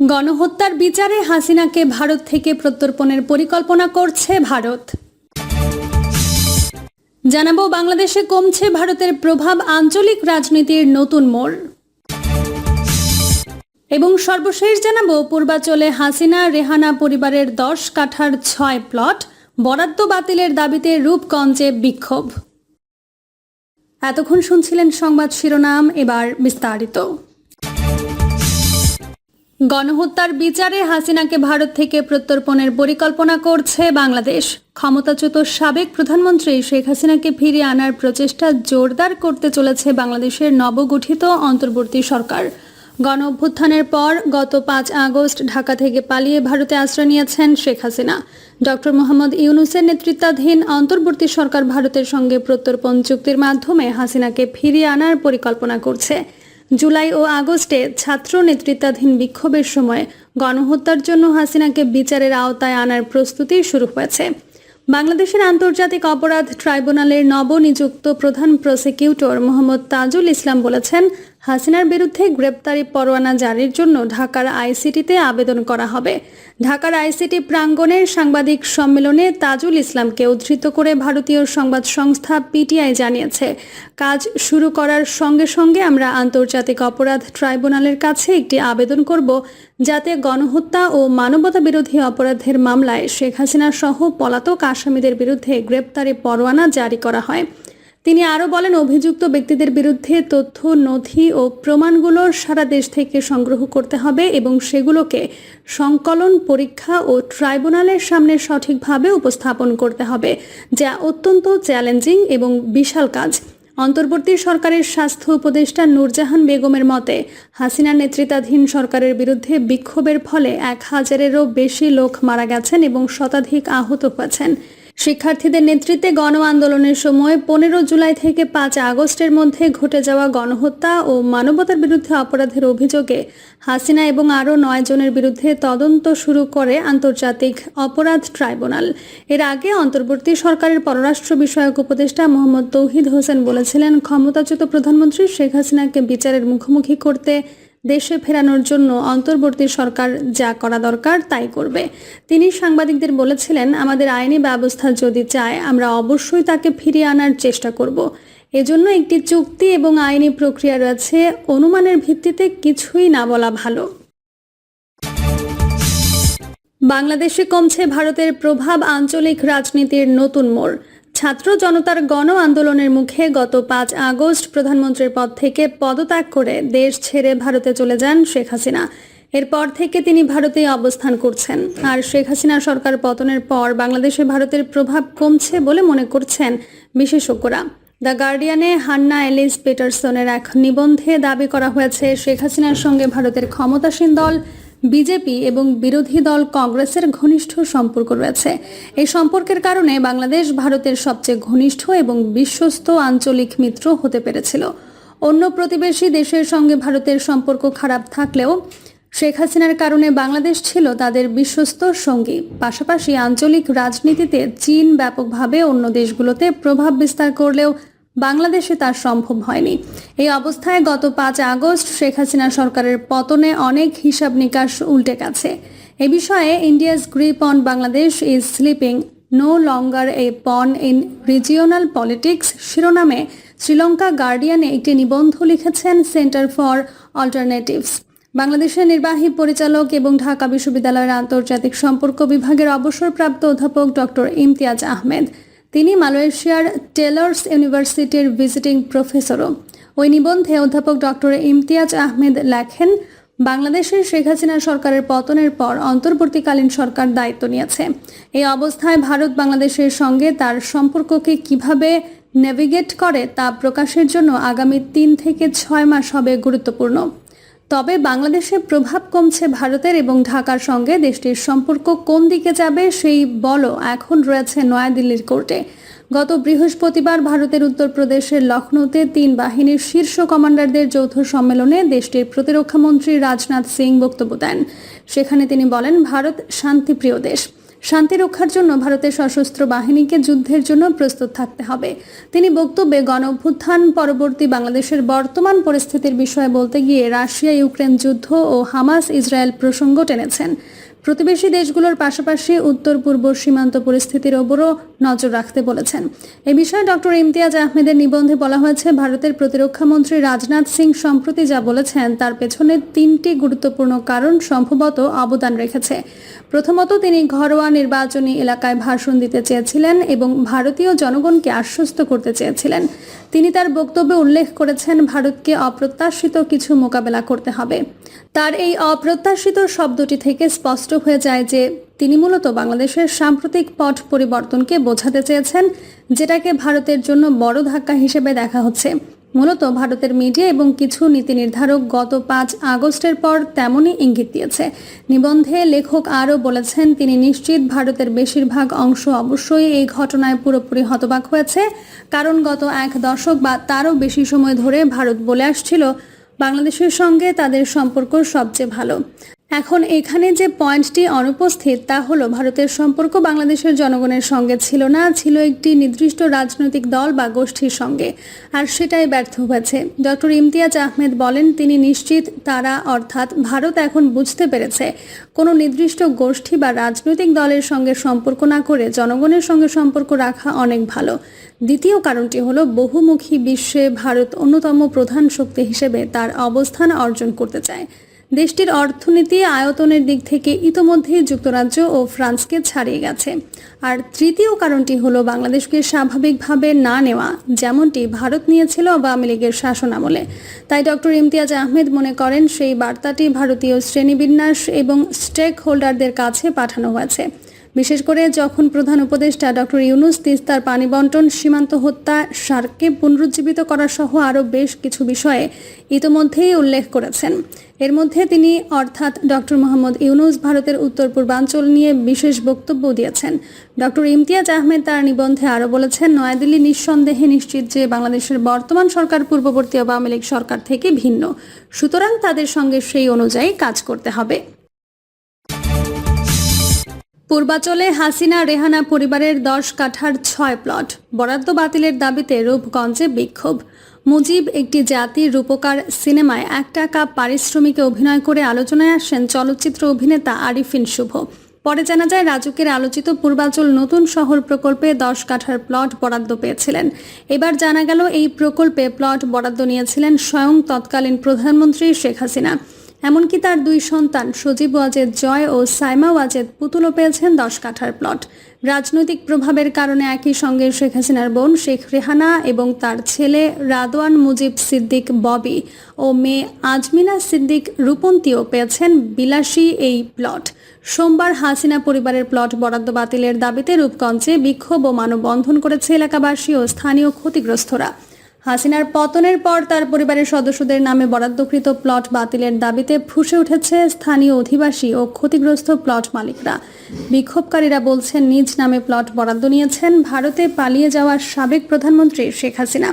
গণহত্যার বিচারে হাসিনাকে ভারত থেকে প্রত্যর্পণের পরিকল্পনা করছে ভারত। জানাব, বাংলাদেশে কমছে ভারতের প্রভাব আঞ্চলিক রাজনীতির নতুন মোড়। এবং সর্বশেষ জানাব, পূর্বাচলে হাসিনা, রেহানা পরিবারের দশ কাঠার ছয় প্লট, বরাদ্দ বাতিলের দাবিতে রূপগঞ্জে বিক্ষোভ। এতক্ষণ শুনছিলেন সংবাদ শিরোনাম, এবার বিস্তারিত। গণহত্যার বিচারে হাসিনাকে ভারত থেকে প্রত্যর্পণের পরিকল্পনা করছে বাংলাদেশ। ক্ষমতাচ্যুত সাবেক প্রধানমন্ত্রী শেখ হাসিনাকে ফিরিয়ে আনার প্রচেষ্টা জোরদার করতে চলেছে বাংলাদেশের নবগঠিত অন্তর্বর্তী সরকার। গণ অভ্যুত্থানের পর গত পাঁচ আগস্ট ঢাকা থেকে পালিয়ে ভারতে আশ্রয় নিয়েছেন শেখ হাসিনা। ডক্টর মোহাম্মদ ইউনুসের নেতৃত্বাধীন অন্তর্বর্তী সরকার ভারতের সঙ্গে প্রত্যর্পণ চুক্তির মাধ্যমে হাসিনাকে ফিরিয়ে আনার পরিকল্পনা করছে। জুলাই ও আগস্টে ছাত্র নেতৃত্বাধীন বিক্ষোভের সময় গণহত্যার জন্য হাসিনাকে বিচারের আওতায় আনার প্রস্তুতি শুরু হয়েছে। বাংলাদেশের আন্তর্জাতিক অপরাধ ট্রাইব্যুনালের নবনিযুক্ত প্রধান প্রসিকিউটর মোহাম্মদ তাজুল ইসলাম বলেছেন হাসিনার বিরুদ্ধে গ্রেপ্তারি পরোয়ানা জারির জন্য ঢাকার আইসিটিতে আবেদন করা হবে। ঢাকার আইসিটি প্রাঙ্গণের সাংবাদিক সম্মেলনে তাজুল ইসলামকে উদ্ধৃত করে ভারতীয় সংবাদ সংস্থা পিটিআই জানিয়েছে। কাজ শুরু করার সঙ্গে সঙ্গে আমরা আন্তর্জাতিক অপরাধ ট্রাইব্যুনালের কাছে একটি আবেদন করব, যাতে গণহত্যা ও মানবতা বিরোধী অপরাধের মামলায় শেখ হাসিনা সহ পলাতক আসামিদের বিরুদ্ধে গ্রেপ্তারি পরোয়ানা জারি করা হয়। তিনি আরও বলেন, অভিযুক্ত ব্যক্তিদের বিরুদ্ধে তথ্য, নথি ও প্রমাণগুলোর সারা দেশ থেকে সংগ্রহ করতে হবে এবং সেগুলোকে সংকলন, পরীক্ষা ও ট্রাইব্যুনালের সামনে সঠিকভাবে উপস্থাপন করতে হবে, যা অত্যন্ত চ্যালেঞ্জিং এবং বিশাল কাজ। অন্তর্বর্তী সরকারের স্বাস্থ্য উপদেষ্টা নূরজাহান বেগমের মতে, হাসিনা নেতৃত্বাধীন সরকারের বিরুদ্ধে বিক্ষোভের ফলে এক হাজারেরও বেশি লোক মারা গেছেন এবং শতাধিক আহত হয়েছেন। শিক্ষার্থীদের নেতৃত্বে গণ আন্দোলনের সময় পনেরো জুলাই থেকে পাঁচ আগস্টের মধ্যে ঘটে যাওয়া গণহত্যা ও মানবতার বিরুদ্ধে অপরাধের অভিযোগে হাসিনা এবং আরও নয় জনের বিরুদ্ধে তদন্ত শুরু করে আন্তর্জাতিক অপরাধ ট্রাইব্যুনাল। এর আগে অন্তর্বর্তী সরকারের পররাষ্ট্র বিষয়ক উপদেষ্টা মোহাম্মদ তৌহিদ হোসেন বলেছিলেন, ক্ষমতাচ্যুত প্রধানমন্ত্রী শেখ হাসিনাকে বিচারের মুখোমুখি করতে দেশে ফেরানোর জন্য অন্তর্বর্তী সরকার যা করা দরকার তাই করবে। তিনি সাংবাদিকদের বলেছিলেন, আমাদের আইনি ব্যবস্থা যদি চায়, আমরা অবশ্যই তাকে ফিরিয়ে আনার চেষ্টা করব। এজন্য একটি চুক্তি এবং আইনি প্রক্রিয়া রয়েছে। অনুমানের ভিত্তিতে কিছুই না বলা ভালো। বাংলাদেশে কমছে ভারতের প্রভাব আঞ্চলিক রাজনীতির নতুন মোড়। ছাত্র জনতার গণ আন্দোলনের মুখে গত পাঁচ আগস্ট প্রধানমন্ত্রীর পদ থেকে পদত্যাগ করে দেশ ছেড়ে ভারতে চলে যান শেখ হাসিনা। এরপর থেকে তিনি ভারতেই অবস্থান করছেন। আর শেখ হাসিনা সরকার পতনের পর বাংলাদেশে ভারতের প্রভাব কমছে বলে মনে করছেন বিশেষজ্ঞরা। দ্য গার্ডিয়ানে হান্না এলিস পিটারসনের এক নিবন্ধে দাবি করা হয়েছে, শেখ হাসিনার সঙ্গে ভারতের ক্ষমতাসীন দল বিজেপি এবং বিরোধী দল কংগ্রেসের ঘনিষ্ঠ সম্পর্ক রয়েছে। এই সম্পর্কের কারণে বাংলাদেশ ভারতের সবচেয়ে ঘনিষ্ঠ এবং বিশ্বস্ত আঞ্চলিক মিত্র হতে পেরেছিল। অন্য প্রতিবেশী দেশের সঙ্গে ভারতের সম্পর্ক খারাপ থাকলেও শেখ হাসিনার কারণে বাংলাদেশ ছিল তাদের বিশ্বস্ত সঙ্গী। পাশাপাশি আঞ্চলিক রাজনীতিতে চীন ব্যাপকভাবে অন্য দেশগুলোতে প্রভাব বিস্তার করলেও বাংলাদেশে তা সম্ভব হয়নি। এই অবস্থায় গত পাঁচ আগস্ট শেখ হাসিনা সরকারের পতনে অনেক হিসাব নিকাশ উল্টে গেছে। এ বিষয়ে India's grip on Bangladesh is slipping. No longer a pawn in regional politics শিরোনামে শ্রীলঙ্কা গার্ডিয়ানে একটি নিবন্ধ লিখেছেন সেন্টার ফর অল্টারনেটিভস। বাংলাদেশের নির্বাহী পরিচালক এবং ঢাকা বিশ্ববিদ্যালয়ের আন্তর্জাতিক সম্পর্ক বিভাগের অবসরপ্রাপ্ত অধ্যাপক ডক্টর ইমতিয়াজ আহমেদ তিনি মালয়েশিয়ার টেলর্স ইউনিভার্সিটির ভিজিটিং প্রফেসরও। ওই নিবন্ধে অধ্যাপক ডক্টর ইমতিয়াজ আহমেদ লেখেন, বাংলাদেশের শেখ হাসিনা সরকারের পতনের পর অন্তর্বর্তীকালীন সরকার দায়িত্ব নিয়েছে। এই অবস্থায় ভারত বাংলাদেশের সঙ্গে তার সম্পর্ককে কীভাবে নেভিগেট করে তা প্রকাশের জন্য আগামী তিন থেকে ছয় মাস হবে গুরুত্বপূর্ণ। তবে বাংলাদেশে প্রভাব কমছে ভারতের এবং ঢাকার সঙ্গে দেশটির সম্পর্ক কোন দিকে যাবে সেই বলও এখন রয়েছে নয়াদিল্লির কোর্টে। গত বৃহস্পতিবার ভারতের উত্তরপ্রদেশের লখনৌতে তিন বাহিনীর শীর্ষ কমান্ডারদের যৌথ সম্মেলনে দেশটির প্রতিরক্ষামন্ত্রী রাজনাথ সিং বক্তব্য দেন। সেখানে তিনি বলেন, ভারত শান্তিপ্রিয় দেশ। শান্তি রক্ষার জন্য ভারতের সশস্ত্র বাহিনীকে যুদ্ধের জন্য প্রস্তুত থাকতে হবে। তিনি বক্তব্যে গণভ্যুত্থান, পরবর্তী বাংলাদেশের বর্তমান পরিস্থিতির বিষয়ে বলতে গিয়ে রাশিয়া ইউক্রেন যুদ্ধ ও হামাস ইসরায়েল প্রসঙ্গ টেনেছেন। প্রতিবেশী দেশগুলোর পাশাপাশি উত্তর পূর্ব সীমান্ত পরিস্থিতির ওপরও নজর রাখতে বলেছেন। এ বিষয়ে ডক্টর ইমতিয়াজ আহমেদের নিবন্ধে বলা হয়েছে, ভারতের প্রতিরক্ষা মন্ত্রী রাজনাথ সিং সম্প্রতি যা বলেছেন, তার পেছনে তিনটি গুরুত্বপূর্ণ কারণ সম্ভবত অবদান রেখেছে। প্রথমত, তিনি ঘরোয়া নির্বাচনী এলাকায় ভাষণ দিতে চেয়েছিলেন এবং ভারতীয় জনগণকে আশ্বস্ত করতে চেয়েছিলেন। তিনি তার বক্তব্যে উল্লেখ করেছেন, ভারতকে অপ্রত্যাশিত কিছু মোকাবেলা করতে হবে। তার এই অপ্রত্যাশিত শব্দটি থেকে স্পষ্ট হয়ে যায় যে, তিনি মূলত বাংলাদেশের সাম্প্রতিক পট পরিবর্তনকে বোঝাতে চেয়েছেন, যেটাকে ভারতের জন্য বড় ধাক্কা হিসেবে দেখা হচ্ছে। মূলত ভারতের মিডিয়া এবং কিছু নীতি নির্ধারক গত পাঁচ আগস্টের পর তেমনই ইঙ্গিত দিয়েছে। নিবন্ধে লেখক আরও বলেছেন, তিনি নিশ্চিত ভারতের বেশিরভাগ অংশ অবশ্যই এই ঘটনায় পুরোপুরি হতবাক হয়েছে। কারণ গত এক দশক বা তারও বেশি সময় ধরে ভারত বলে আসছিল, বাংলাদেশের সঙ্গে তাদের সম্পর্ক সবচেয়ে ভালো। এখন এখানে যে পয়েন্টটি অনুপস্থিত, তা হলো ভারতের সম্পর্ক বাংলাদেশের জনগণের সঙ্গে ছিল না, ছিল একটি নির্দিষ্ট রাজনৈতিক দল বা গোষ্ঠীর সঙ্গে, আর সেটাই ব্যর্থ হয়েছে। ডক্টর ইমতিয়াজ আহমেদ বলেন, তিনি নিশ্চিত তারা, অর্থাৎ ভারত এখন বুঝতে পেরেছে, কোনো নির্দিষ্ট গোষ্ঠী বা রাজনৈতিক দলের সঙ্গে সম্পর্ক না করে জনগণের সঙ্গে সম্পর্ক রাখা অনেক ভালো। দ্বিতীয় কারণটি হলো, বহুমুখী বিশ্বে ভারত অন্যতম প্রধান শক্তি হিসেবে তার অবস্থান অর্জন করতে চায়। দেশটির অর্থনীতি আয়তনের দিক থেকে ইতোমধ্যেই যুক্তরাজ্য ও ফ্রান্সকে ছাড়িয়ে গেছে। আর তৃতীয় কারণটি হলো বাংলাদেশকে স্বাভাবিকভাবে না নেওয়া, যেমনটি ভারত নিয়েছিল আওয়ামী লীগের শাসন আমলে। তাই ডক্টর ইমতিয়াজ আহমেদ মনে করেন, সেই বার্তাটি ভারতীয় শ্রেণীবিন্যাস এবং স্টেক হোল্ডারদের কাছে পাঠানো হয়েছে। বিশেষ করে যখন প্রধান উপদেষ্টা ডক্টর ইউনুস তিস্তার পানি বন্টন সীমান্ত হত্যা, সার্ককে পুনরুজ্জীবিত করা সহ আরও বেশ কিছু বিষয়ে ইতোমধ্যেই উল্লেখ করেছেন। এর মধ্যে তিনি অর্থাৎ ডক্টর মোহাম্মদ ইউনুস ভারতের উত্তর পূর্বাঞ্চল নিয়ে বিশেষ বক্তব্য দিয়েছেন। ডক্টর ইমতিয়াজ আহমেদ তার নিবন্ধে আরও বলেছেন, নয়াদিল্লি নিঃসন্দেহে নিশ্চিত যে বাংলাদেশের বর্তমান সরকার পূর্ববর্তী আওয়ামী লীগ সরকার থেকে ভিন্ন। সুতরাং তাদের সঙ্গে সেই অনুযায়ী কাজ করতে হবে। পূর্বাচলে হাসিনা রেহানা পরিবারের দশ কাঠার ছয় প্লট। বরাদ্দ বাতিলের দাবিতে রূপগঞ্জে বিক্ষোভ। মুজিব একটি জাতির রূপকার সিনেমায় এক টাকা পারিশ্রমিকে অভিনয় করে আলোচনায় আসেন চলচ্চিত্র অভিনেতা আরিফিন শুভ। পরে জানা যায়, রাজুকের আলোচিত পূর্বাচল নতুন শহর প্রকল্পে দশ কাঠার প্লট বরাদ্দ পেয়েছিলেন। এবার জানা গেল, এই প্রকল্পে প্লট বরাদ্দ নিয়েছিলেন স্বয়ং তৎকালীন প্রধানমন্ত্রী শেখ হাসিনা। এমনকি তার দুই সন্তান সজীব ওয়াজেদ জয় ও সাইমা ওয়াজেদ পুতুলও পেয়েছেন দশ কাঠার প্লট। রাজনৈতিক প্রভাবের কারণে একই সঙ্গে শেখ হাসিনার বোন শেখ রেহানা এবং তার ছেলে রাদওয়ান মুজিব সিদ্দিক ববি ও মেয়ে আজমিনা সিদ্দিক রূপন্তীও পেয়েছেন বিলাসী এই প্লট। সোমবার হাসিনা পরিবারের প্লট বরাদ্দ বাতিলের দাবিতে রূপগঞ্জে বিক্ষোভ ও মানববন্ধন করেছে এলাকাবাসী ও স্থানীয় ক্ষতিগ্রস্তরা। হাসিনার পতনের পর তার পরিবারের সদস্যদের নামে বরাদ্দকৃত প্লট বাতিলের দাবিতে ফুসে উঠেছে স্থানীয় অধিবাসী ও ক্ষতিগ্রস্ত প্লট মালিকরা। বিক্ষোভকারীরা বলছেন, নিজ নামে প্লট বরাদ্দ নিয়েছেন, ভারতে পালিয়ে যাওয়া সাবেক প্রধানমন্ত্রী শেখ হাসিনা।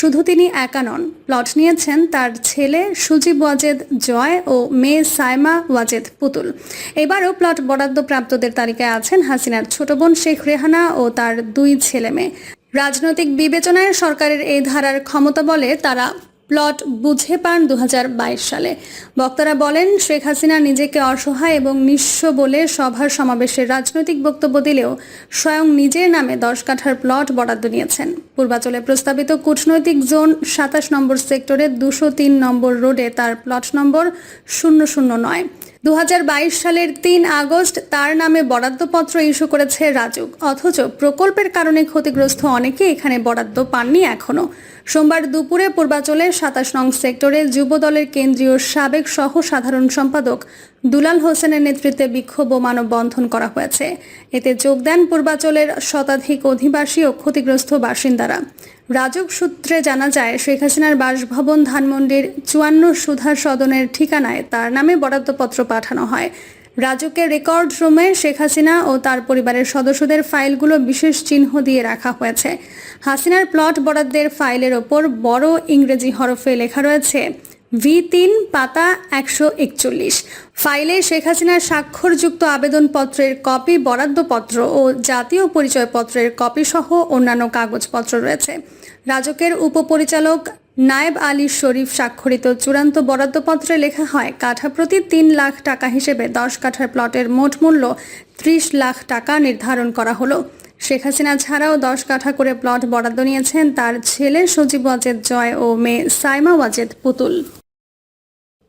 শুধু তিনি একা নন, প্লট নিয়েছেন তার ছেলে সুজিব ওয়াজেদ জয় ও মেয়ে সাইমা ওয়াজেদ পুতুল। এবারও প্লট বরাদ্দ প্রাপ্তদের তালিকায় আছেন হাসিনার ছোট বোন শেখ রেহানা ও তার দুই ছেলে মেয়ে। রাজনৈতিক বিবেচনায় সরকারের এই ধারার ক্ষমতা বলে তারা প্লট বুঝে পান দু হাজার বাইশ সালে। বক্তারা বলেন, শেখ হাসিনা নিজেকে অসহায় এবং নিঃস্ব বলে সভার সমাবেশে রাজনৈতিক বক্তব্য দিলেও স্বয়ং নিজের নামে দশ কাঠার প্লট বরাদ্দ নিয়েছেন। পূর্বাচলে প্রস্তাবিত কূটনৈতিক জোন সাতাশ নম্বর সেক্টরের দুশো তিন নম্বর রোডে তার প্লট নম্বর শূন্য শূন্য নয়। দু হাজার বাইশ সালের তিন আগস্ট তার নামে বরাদ্দপত্র ইস্যু করেছে রাজুক অথচ প্রকল্পের কারণে ক্ষতিগ্রস্ত অনেকে এখানে বরাদ্দ পাননি এখনও। সোমবার দুপুরে পূর্বাচলের সাতাশ নং সেক্টরে যুবদলের কেন্দ্রীয় সাবেক সহ সাধারণ সম্পাদক দুলাল হোসেনের নেতৃত্বে বিক্ষোভ ও মানববন্ধন করা হয়েছে। এতে যোগ দেন পূর্বাচলের শতাধিক অধিবাসী ও ক্ষতিগ্রস্ত বাসিন্দারা। রাজক সূত্রে জানা যায়, শেখ হাসিনার বাসভবন ধানমন্ডির চুয়ান্ন সুধা সদনের ঠিকানায় তার নামে বরাদ্দপত্র পাঠানো হয়। রাজুকের রেকর্ড রুমে শেখ হাসিনা ও তার পরিবারের সদস্যদের ফাইলগুলো বিশেষ চিহ্ন দিয়ে রাখা হয়েছে। হাসিনার প্লট বরাদ্দের ফাইলের ওপর বড় ইংরেজি হরফে লেখা রয়েছে ভি তিন, পাতা একশো একচল্লিশ। ফাইলে শেখ হাসিনার স্বাক্ষরযুক্ত আবেদনপত্রের কপি, বরাদ্দপত্র ও জাতীয় পরিচয়পত্রের কপি সহ অন্যান্য কাগজপত্র রয়েছে। রাজকের উপপরিচালক নায়েব আলী শরীফ স্বাক্ষরিত চূড়ান্ত বরাদ্দপত্রে লেখা হয়, কাঠা প্রতি তিন লাখ টাকা হিসেবে দশ কাঠার প্লটের মোট মূল্য ত্রিশ লাখ টাকা নির্ধারণ করা হলো। শেখ হাসিনা ছাড়াও দশ কাঠা করে প্লট বরাদ্দ নিয়েছেন তার ছেলে সজীব ওয়াজেদ জয় ও মেয়ে সাইমা ওয়াজেদ পুতুল।